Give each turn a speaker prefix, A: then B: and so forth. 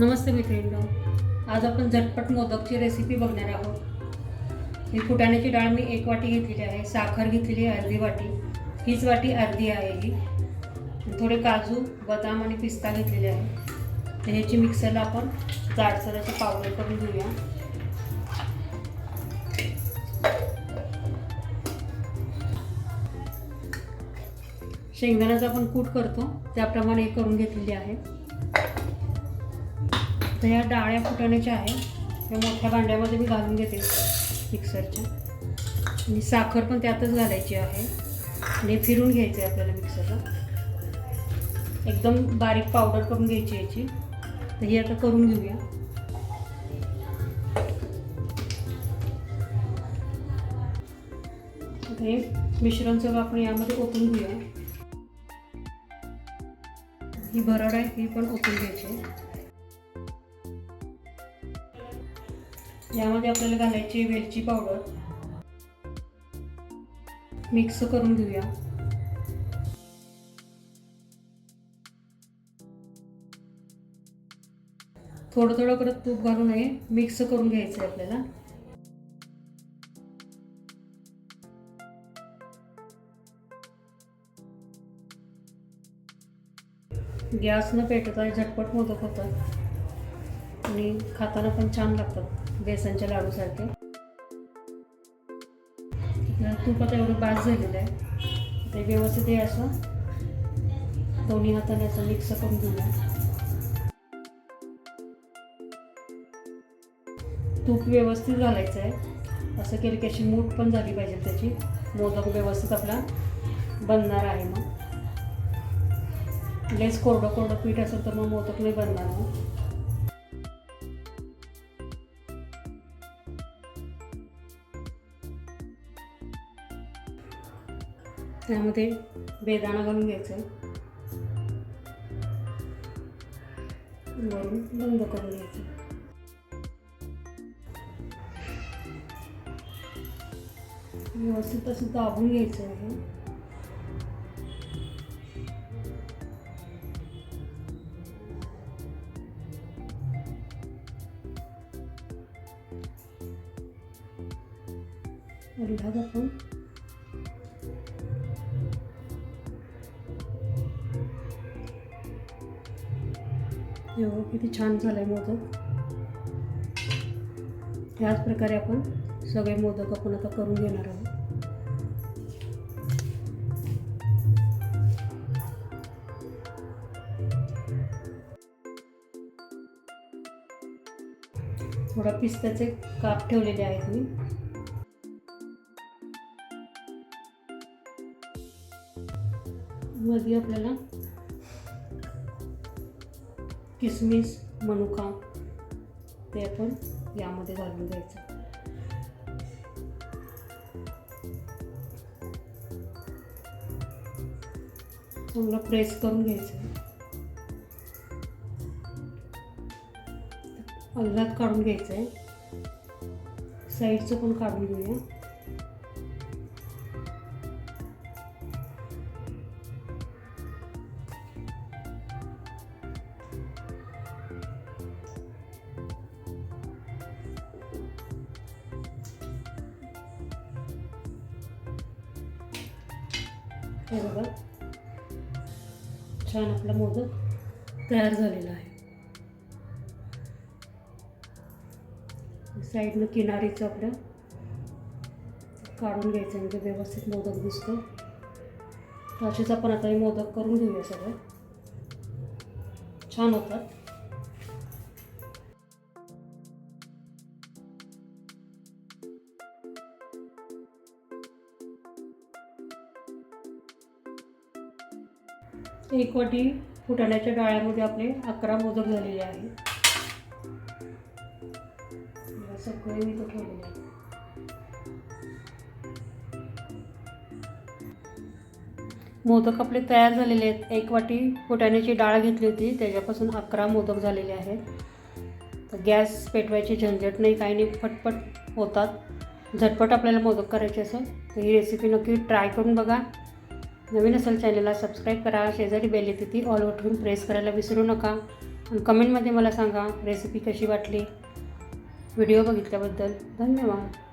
A: नमस्ते मित्रांनो. आज आपण झटपट मोदकची रेसिपी बघणार आहोत. ही फुटाण्याची डाळ मी एक वाटी घेतलेली आहे. साखर घेतलेली आहे अर्धी वाटी. हीच वाटी अर्धी आहे ही. थोडे काजू बदाम आणि पिस्ता घेतलेले आहे. तर ह्याची मिक्सरला आपण जाडसर पावडर करून घेऊया. शेंगदाण्याचा आपण कूट करतो. त्याप्रमाणे करून घेतलेली आहे. तर ह्या डाळ्या फुटाण्याच्या आहे. त्या मोठ्या भांड्यामध्ये मी घालून घेते मिक्सरच्या. आणि साखर पण त्यातच घालायची आहे. आणि फिरून घ्यायचं आहे आपल्याला मिक्सरला. एकदम बारीक पावडर करून घ्यायची याची. तर ही आता करून घेऊया. हे मिश्रण सगळं आपण यामध्ये ओतून घेऊया. ही भरड आहे ही पण ओतून घ्यायची यामध्ये आपल्याला घालायची वेलची पावडर मिक्स करून घेऊया. थोडं थोडं करत तूप घालून हे मिक्स करून घ्यायचं आहे आपल्याला. गॅस न पेटत आहे झटपट मोदक होतात. आणि खाताना पण छान लागतात बेसनच्या लाडूसारखे. तूप आता एवढं बास झालेलं आहे. ते व्यवस्थित हे असं दोन्ही हाताने असं मिक्स करून घेऊया. तूप व्यवस्थित घालायचं आहे. असं केलं की अशी मूठ पण झाली पाहिजे त्याची. मोदक व्यवस्थित आपला बनणार आहे मग. लेस कोरडं कोरडं पीठ असेल तर मग मोदक नाही बनणार मग. त्यामध्ये बेदाणा घालून घ्यायचं. वरून बंद करून घ्यायचं. व्यवस्थित असं दाबून घ्यायचं आहे. अर्धा आपण एवढं किती छान झालं आहे मोदक. ह्याच प्रकारे आपण सगळे मोदक आपण आता करून घेणार आहोत. थोडा पिस्त्याचे काप ठेवलेले आहेत मी. मध्ये आपल्याला किसमिस मनुका ते आपण यामध्ये घालून द्यायचं चांगलं प्रेस करून घ्यायचं. अलगात काढून घ्यायचं आहे साईडचं पण काढून घेऊया. हे बघा. छान आपला मोदक तयार झालेला आहे. साईडनं किनारीचं आपलं काढून घ्यायचं म्हणजे व्यवस्थित मोदक दिसतो तर असेच आपण आता हे मोदक करून घेऊया सगळं. छान होतात. एक वाटी फुटाण्याच्या डाळ्यामध्ये आपले अकरा मोदक झालेले आहेत. सगळे मी ठेवलेले आहे मोदक आपले तयार झालेले आहेत. एक वाटी फुटाण्याची डाळ घेतली होती. त्याच्यापासून अकरा मोदक झालेले आहेत. तर गॅस पेटवायची झंझट नाही काही नाही फटफट होतात. झटपट आपल्याला मोदक करायचे असेल तर ही रेसिपी नक्की ट्राय करून बघा. नवीन असेल चॅनलला सबस्क्राईब करा शेजारी बेल येते ती ऑल उठवून प्रेस करायला विसरू नका. आणि कमेंटमध्ये मला सांगा रेसिपी कशी वाटली? व्हिडिओ बघितल्याबद्दल धन्यवाद.